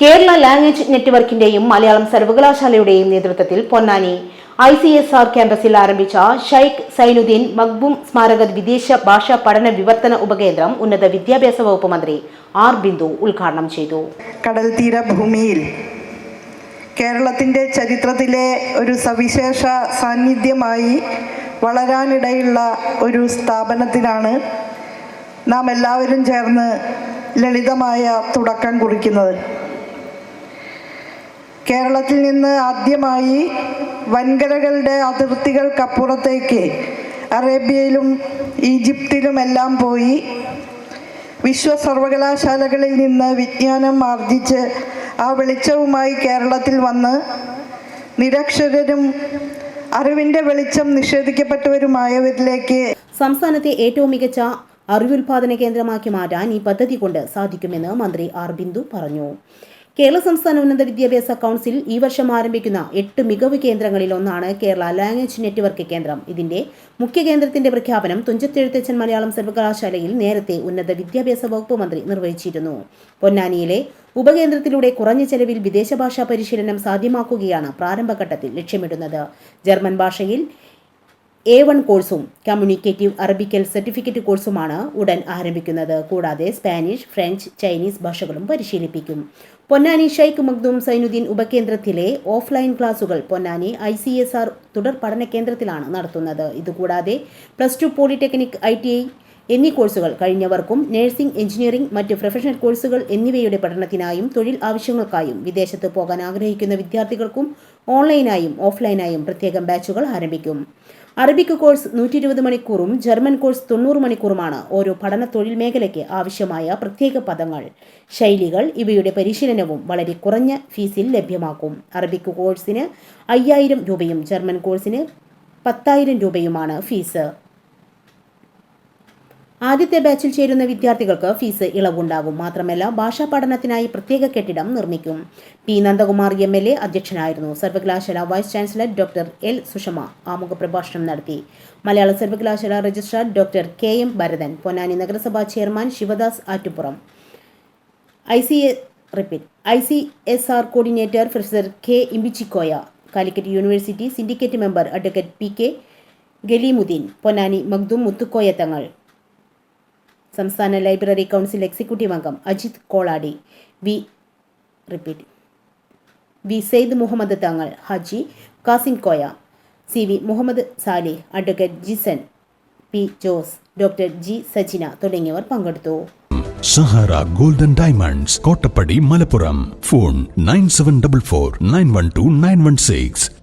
Kerala language നെറ്റ്വർക്കിന്റെയും മലയാളം സർവകലാശാലയുടെയും നേതൃത്വത്തിൽ Ponnani I C S R ക്യാമ്പസിൽ ആരംഭിച്ച ഷൈഖ് സൈനുദ്ദീൻ മക്ബൂം സ്മാരക വിദേശ ഭാഷാ പഠന വിവർത്തന ഉപകേന്ദ്രം ഉന്നത വിദ്യാഭ്യാസ വകുപ്പ് മന്ത്രി ആർ ബിന്ദു ഉദ്ഘാടനം ചെയ്തു. കടൽ തീര ഭൂമിയിൽ ചരിത്രത്തിലെ ഒരു സവിശേഷ സാന്നിധ്യമായി വളരാനിടയുള്ള ഒരു സ്ഥാപനത്തിനാണ് നാം എല്ലാവരും ചേർന്ന് ലളിതമായ തുടക്കം കുറിക്കുന്നത്. കേരളത്തിൽ നിന്ന് ആദ്യമായി വൻകരകളുടെ അതിർത്തികൾക്കപ്പുറത്തേക്ക് അറേബ്യയിലും ഈജിപ്തിലുമെല്ലാം പോയി. വിശ്വ സർവകലാശാലകളിൽ നിന്ന് വിജ്ഞാനം ആർജിച്ച് ആ വെളിച്ചവുമായി കേരളത്തിൽ വന്ന് നിരക്ഷരരും അറിവിന്റെ വെളിച്ചം നിഷേധിക്കപ്പെട്ടവരുമായവരിലേക്ക് സംസ്ഥാനത്തെ ഏറ്റവും മികച്ച അറിവുൽപാദന കേന്ദ്രമാക്കി മാറ്റാൻ ഈ പദ്ധതി കൊണ്ട് സാധിക്കുമെന്ന് മന്ത്രി ആർ ബിന്ദു പറഞ്ഞു. കേരള സംസ്ഥാന ഉന്നത വിദ്യാഭ്യാസ കൗൺസിൽ ഈ വർഷം ആരംഭിക്കുന്ന എട്ട് മികവ് കേന്ദ്രങ്ങളിൽ ഒന്നാണ് കേരള ലാംഗ്വേജ് നെറ്റ്വർക്ക് കേന്ദ്രം. ഇതിന്റെ മുഖ്യ കേന്ദ്രത്തിന്റെ പ്രഖ്യാപനം തുഞ്ചത്തെഴുത്തച്ഛൻ മലയാളം സർവകലാശാലയിൽ നേരത്തെ ഉന്നത വിദ്യാഭ്യാസ വകുപ്പ് മന്ത്രി നിർവഹിച്ചിരുന്നു. പൊന്നാനിയിലെ ഉപകേന്ദ്രത്തിലൂടെ കുറഞ്ഞ ചെലവിൽ വിദേശ ഭാഷാ പരിശീലനം സാധ്യമാക്കുകയാണ് പ്രാരംഭഘട്ടത്തിൽ ലക്ഷ്യമിടുന്നത്. ജർമ്മൻ ഭാഷയിൽ എ വൺ കോഴ്സും കമ്മ്യൂണിക്കേറ്റീവ് അറബിക്കൽ സർട്ടിഫിക്കറ്റ് കോഴ്സുമാണ് ഉടൻ ആരംഭിക്കുന്നത്. കൂടാതെ സ്പാനിഷ് ഫ്രഞ്ച് ചൈനീസ് ഭാഷകളും പരിശീലിപ്പിക്കും. പൊന്നാനി ഷൈഖ് മഖ്ദൂം സൈനുദ്ദീൻ ഉപകേന്ദ്രത്തിലെ ഓഫ്ലൈൻ ക്ലാസുകൾ Ponnani I C S R തുടർ പഠന കേന്ദ്രത്തിലാണ് നടത്തുന്നത്. ഇതുകൂടാതെ plus two polytechnic I T I എന്നീ കോഴ്സുകൾ കഴിഞ്ഞവർക്കും നഴ്സിംഗ് എഞ്ചിനീയറിംഗ് മറ്റ് പ്രൊഫഷണൽ കോഴ്സുകൾ എന്നിവയുടെ പഠനത്തിനായും തൊഴിൽ ആവശ്യങ്ങൾക്കായും വിദേശത്ത് പോകാൻ ആഗ്രഹിക്കുന്ന വിദ്യാർത്ഥികൾക്കും ഓൺലൈനായും ഓഫ്ലൈനായും പ്രത്യേകം ബാച്ചുകൾ ആരംഭിക്കും. അറബിക് കോഴ്സ് നൂറ്റി ഇരുപത് മണിക്കൂറും ജർമ്മൻ കോഴ്സ് തൊണ്ണൂറ് മണിക്കൂറുമാണ് ഓരോ പഠന തൊഴിൽ മേഖലയ്ക്ക് ആവശ്യമായ പ്രത്യേക പദങ്ങൾ. ശൈലികൾ ഇവയുടെ പരിശീലനവും വളരെ കുറഞ്ഞ ഫീസിൽ ലഭ്യമാക്കും. അറബിക് കോഴ്സിന് അയ്യായിരം രൂപയും ജർമ്മൻ കോഴ്സിന് പത്തായിരം രൂപയുമാണ് ഫീസ്. ആദ്യത്തെ ബാച്ചിൽ ചേരുന്ന വിദ്യാർത്ഥികൾക്ക് ഫീസ് ഇളവുണ്ടാകും. മാത്രമല്ല ഭാഷാ പഠനത്തിനായി പ്രത്യേക കെട്ടിടം നിർമ്മിക്കും. P. Nandakumar M. L. A അധ്യക്ഷനായിരുന്നു. സർവകലാശാല vice chancellor doctor L. Sushama ആമുഖ പ്രഭാഷണം നടത്തി. മലയാള സർവകലാശാല registrar doctor K. M. Bharathan Ponnani നഗരസഭാ chairman Sivadas Attupuram. I. C. Repeat. I. C. S. R. Coordinator professor K. Imbichikoya Calicut university syndicate member advocate P. K. Galeemuddin Ponnani Magdum Muthukoya Thangal. സംസ്ഥാന library council executive അംഗം Ajith Koladi. V. Repeat. V. Syed Muhammad Thangal Haji Kasim Koya C. V. Muhammad Salih advocate Jisan P. Jose doctor G. Sajina തുടങ്ങിയവർ പങ്കെടുത്തു. Sahara golden diamonds Kottappadi Malappuram. Phone nine seven double four nine one two nine one six.